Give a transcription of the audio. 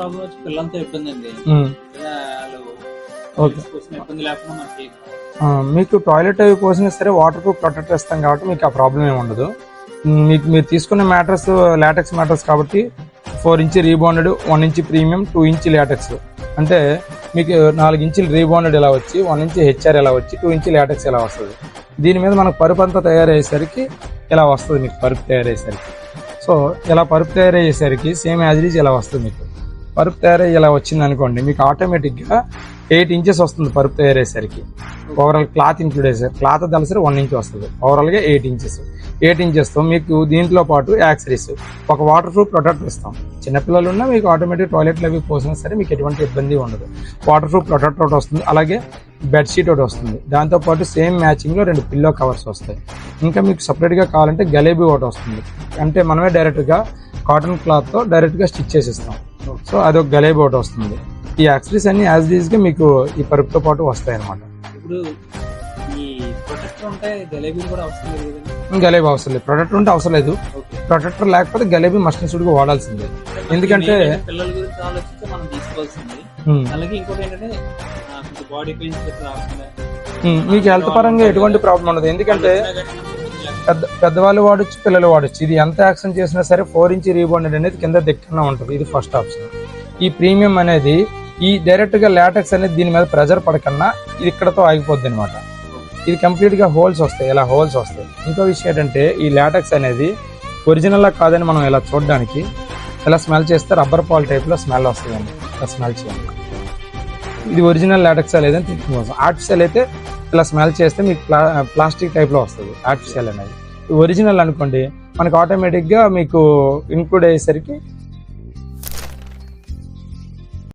Problem వచ్చి పిల్లలతో ఇబ్బంది అండి ఇబ్బంది లేకుండా మనకి మీకు టాయిలెట్ అవి కోసినా సరే వాటర్ ప్రూఫ్ ప్రొటెక్ట్ ఇస్తాం కాబట్టి మీకు ఆ ప్రాబ్లం ఏమి ఉండదు. మీకు మీరు తీసుకున్న మ్యాట్రస్ లాటెక్స్ మ్యాట్రస్ కాబట్టి four inch rebounded one inch premium two inch latex అంటే మీకు నాలుగు ఇంచులు రీబౌండెడ్ ఇలా వచ్చి వన్ ఇంచ్ హెచ్ఆర్ ఇలా వచ్చి టూ ఇంచ్ లాటెక్స్ ఇలా వస్తుంది. దీని మీద మనకు పరుపు అంతా తయారయ్యేసరికి ఇలా వస్తుంది మీకు పరుపు తయారయ్యేసరికి? సో ఇలా పరుపు తయారయ్యేసరికి సేమ్ యాజ్ ఇలా వస్తుంది మీకు? పరుపు తయారయ్యి ఇలా వచ్చింది అనుకోండి మీకు ఆటోమేటిక్గా ఎయిట్ ఇంచెస్ వస్తుంది పరుపు తయారయ్యేసరికి ఓవరాల్ క్లాత్ ఇంక్లూడ్ చేశారు. క్లాత్ దలసరి వన్ ఇంచ్ వస్తుంది. ఓవరాల్గా ఎయిట్ ఇంచెస్ ఎయిట్ ఇంచెస్తో మీకు దీంట్లో పాటు యాక్సరీస్ ఒక వాటర్ ప్రూఫ్ ప్రొటెక్టర్ ఇస్తాం. చిన్నపిల్లలు ఉన్నా మీకు ఆటోమేటిక్ టాయిలెట్లు అవి పోసినా సరే మీకు ఎటువంటి ఇబ్బంది ఉండదు. వాటర్ ప్రూఫ్ ప్రొటెక్టర్ ఒకటి వస్తుంది. అలాగే బెడ్షీట్ ఒకటి వస్తుంది. దాంతోపాటు సేమ్ మ్యాచింగ్లో రెండు పిల్లో కవర్స్ వస్తాయి. ఇంకా మీకు సపరేట్గా కావాలంటే గలేబీ ఒకటి వస్తుంది. అంటే మనమే డైరెక్ట్గా కాటన్ క్లాత్తో డైరెక్ట్గా స్టిచ్ చేసిస్తాం సో అదొక గలేబీ ఒకటి వస్తుంది. ఈ యాక్సరీస్ అన్ని యాజ్గా మీకు ఈ పరుపుతో పాటు వస్తాయి అనమాట ఇప్పుడు ఈ ప్రొటెక్టర్ ఉంటే జలేబీలు కూడా అవసరం లేదు కదండి గలేబీ అవసరం లేదు. ప్రొటెక్టర్ ఉంటే అవసరం లేదు. ప్రొటెక్టర్ లేకపోతే గలేబీ మస్ట్ సుడిగా వాడాల్సిందే. ఎందుకంటే పిల్లల గురించి ఆలోచిస్తే మనం తీసుకోవాల్సింది. అలాగే ఇంకోటి ఏంటంటే బాడీ పెయిన్స్ మీకు హెల్త్ పరంగా ఎటువంటి ప్రాబ్లం ఉండదు. ఎందుకంటే పెద్ద పెద్దవాళ్ళు వాడచ్చు పిల్లలు వాడచ్చు. ఇది ఎంత యాక్షన్ చేసినా సరే ఫోర్ ఇంచ్ రీబాండెడ్ అనేది కింద దిక్కన ఉంటుంది. ఇది ఫస్ట్ ఆప్షన్ ఈ ప్రీమియం అనేది ఈ డైరెక్ట్గా లాటెక్స్ అనేది దీని మీద ప్రెజర్ పడకన్నా ఇది ఇక్కడతో ఆగిపోద్ది అనమాట ఇది కంప్లీట్గా హోల్స్ వస్తాయి. ఇలా హోల్స్ వస్తాయి. ఇంకో విషయం ఏంటంటే ఈ లాటెక్స్ అనేది ఒరిజినల్లా కాదని మనం ఇలా చూడడానికి ఇలా స్మెల్ చేస్తే రబ్బర్ పాల్ టైప్లో స్మెల్ వస్తుందండి ఇలా స్మెల్ చేయండి. ఇది ఒరిజినల్ లాటెక్స్ లేదని తెలియడం కోసం ఆర్టిఫిషియల్ అయితే ఇలా స్మెల్ చేస్తే మీకు ప్లా ప్లాస్టిక్ టైప్లో వస్తుంది ఆర్టిఫిషియల్ అనేది. ఒరిజినల్ అనుకోండి మనకు ఆటోమేటిక్గా మీకు ఇంక్లూడ్ అయ్యేసరికి